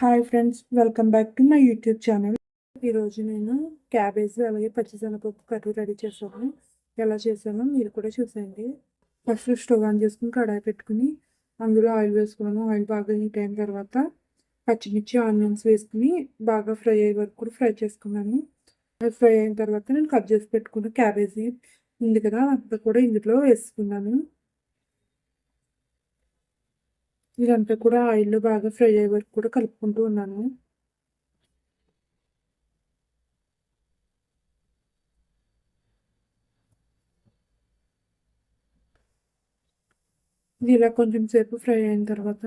Hi friends welcome back to my YouTube channel ఈరోజు నేను cabbage అలాగే పచ్చిశనగపప్పు కర్రీ రెడీ చేసాను ఎలా చేశానో మీరు కూడా చూసేయండి. ఫస్ట్ స్టవ్ ఆన్ చేసుకుని కడాయి పెట్టుకుని అందులో ఆయిల్ వేసుకున్నాను. ఆయిల్ బాగా హీట్ అయిన తర్వాత పచ్చిమిర్చి ఆనియన్స్ వేసుకుని బాగా ఫ్రై అయ్యే వరకు కూడా ఫ్రై చేసుకున్నాను. అది ఫ్రై అయిన తర్వాత నేను కట్ చేసి పెట్టుకున్న క్యాబేజీ ఉంది కదా అంతా కూడా ఇందులో వేసుకున్నాను. ఇదంతా కూడా ఆయిల్లో బాగా ఫ్రై అయ్యే వరకు కూడా కలుపుకుంటూ ఉన్నాను. ఇది ఇలా కొంచెం సేపు ఫ్రై అయిన తర్వాత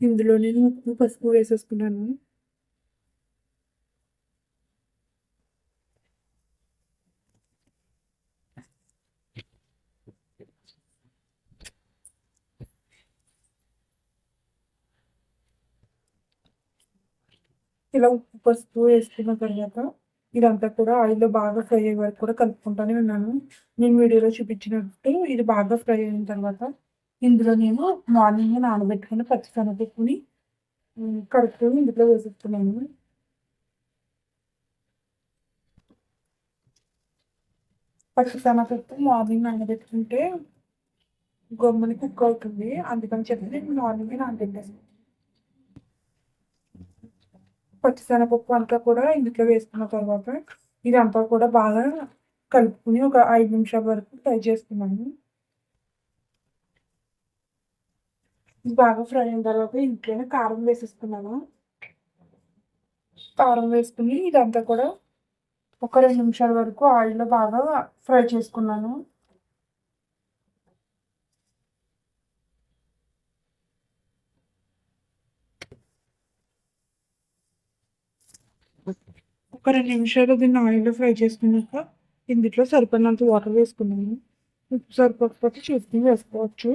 ఇందులో నేను ఉప్పు పసుపు వేసేసుకున్నాను. ఇలా ఉప్పు పసుపు వేసుకున్న తర్వాత ఇదంతా కూడా ఆయిల్లో బాగా ఫ్రై అయ్యే వరకు కూడా కలుపుకుంటానే ఉన్నాను. నేను వీడియోలో చూపించినట్టు ఇది బాగా ఫ్రై అయిన తర్వాత ఇందులో నేను మార్నింగ్ నానబెట్టుకుని పచ్చిశనగపప్పుని కడుపుకొని ఇందులో వేసేస్తున్నాను. పచ్చిశనగపప్పు మార్నింగ్ నానబెట్టుకుంటే గమ్ముని కుక్ అవుతుంది. అందుకని చెప్పి నేను మార్నింగ్ నానబెట్టేస్తాను పచ్చిశనగపప్పు అంతా కూడా ఇందులో వేసుకున్న తర్వాత ఇదంతా కూడా బాగా కలుపుకుని ఒక ఐదు నిమిషాల వరకు ఫ్రై చేసుకున్నాను. బాగా ఫ్రై అయిన తర్వాత ఇంట్లోనే కారం వేసేసుకున్నాను. కారం వేసుకుని ఇదంతా కూడా ఒక రెండు నిమిషాల వరకు ఆయిల్లో బాగా ఫ్రై చేసుకున్నాను. ఒక రెండు నిమిషాలు దీన్ని ఆయిల్లో ఫ్రై చేసుకున్నాక ఇందులో సరిపడినంత వాటర్ వేసుకున్నాను. ఉప్పు సరిపోకపోతే చూసుకుని వేసుకోవచ్చు.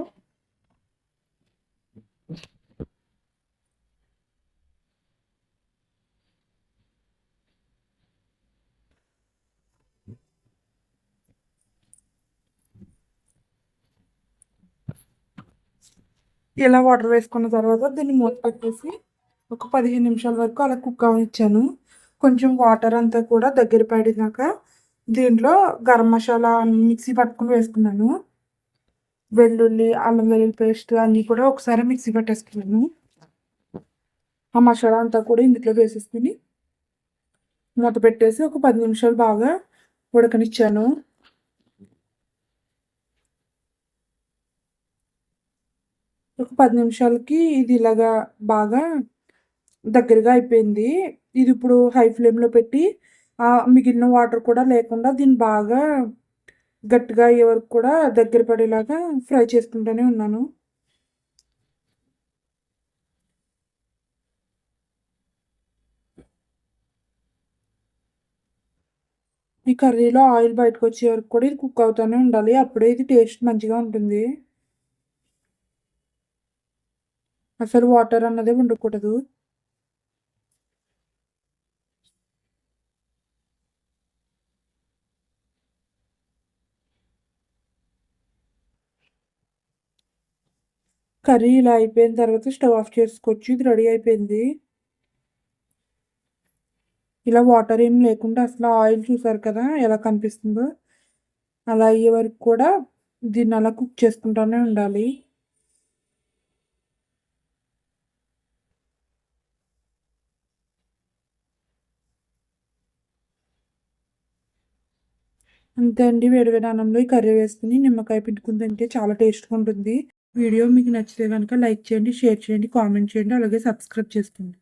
ఇలా వాటర్ వేసుకున్న తర్వాత దీన్ని మూత పెట్టేసి ఒక పదిహేను నిమిషాల వరకు అలా కుక్ అవనిచ్చాను. కొంచెం వాటర్ అంతా కూడా దగ్గర పడినాక దీంట్లో గరం మసాలా మిక్సీ పట్టుకుని వేసుకున్నాను. వెల్లుల్లి అల్లం వెల్లుల్లి పేస్ట్ అన్నీ కూడా ఒకసారి మిక్సీ పట్టేసుకున్నాను. ఆ మసాలా అంతా కూడా ఇందులో వేసేసుకుని మూత పెట్టేసి ఒక పది నిమిషాలు బాగా ఉడకనిచ్చాను. ఒక పది నిమిషాలకి ఇది ఇలాగా బాగా దగ్గరగా అయిపోయింది. ఇది ఇప్పుడు హై ఫ్లేమ్లో పెట్టి మిగిలిన వాటర్ కూడా లేకుండా దీన్ని బాగా గట్టిగా అయ్యే వరకు కూడా దగ్గర పడేలాగా ఫ్రై చేసుకుంటూనే ఉన్నాను. ఈ కర్రీలో ఆయిల్ బయటకు వచ్చే వరకు కూడా ఇది కుక్ అవుతూనే ఉండాలి. అప్పుడే ఇది టేస్ట్ మంచిగా ఉంటుంది. అసలు వాటర్ అన్నదే ఉండకూడదు. కర్రీ ఇలా అయిపోయిన తర్వాత స్టవ్ ఆఫ్ చేసుకోవచ్చు ఇది రెడీ అయిపోయింది. ఇలా వాటర్ ఏం లేకుండా అసలు ఆయిల్ చూసారు కదా ఎలా కనిపిస్తుందో? అలా అయ్యే వరకు కూడా దీన్ని అలా కుక్ చేసుకుంటూనే ఉండాలి. అంతే అండి వేడివేడి అన్నంలో ఈ కర్రీ వేసుకుని నిమ్మకాయ పిండుకుని తింటే చాలా టేస్ట్గా ఉంటుంది. వీడియో మీకు నచ్చితే కనుక లైక్ చేయండి షేర్ చేయండి కామెంట్ చేయండి అలాగే సబ్స్క్రైబ్ చేసుకోండి.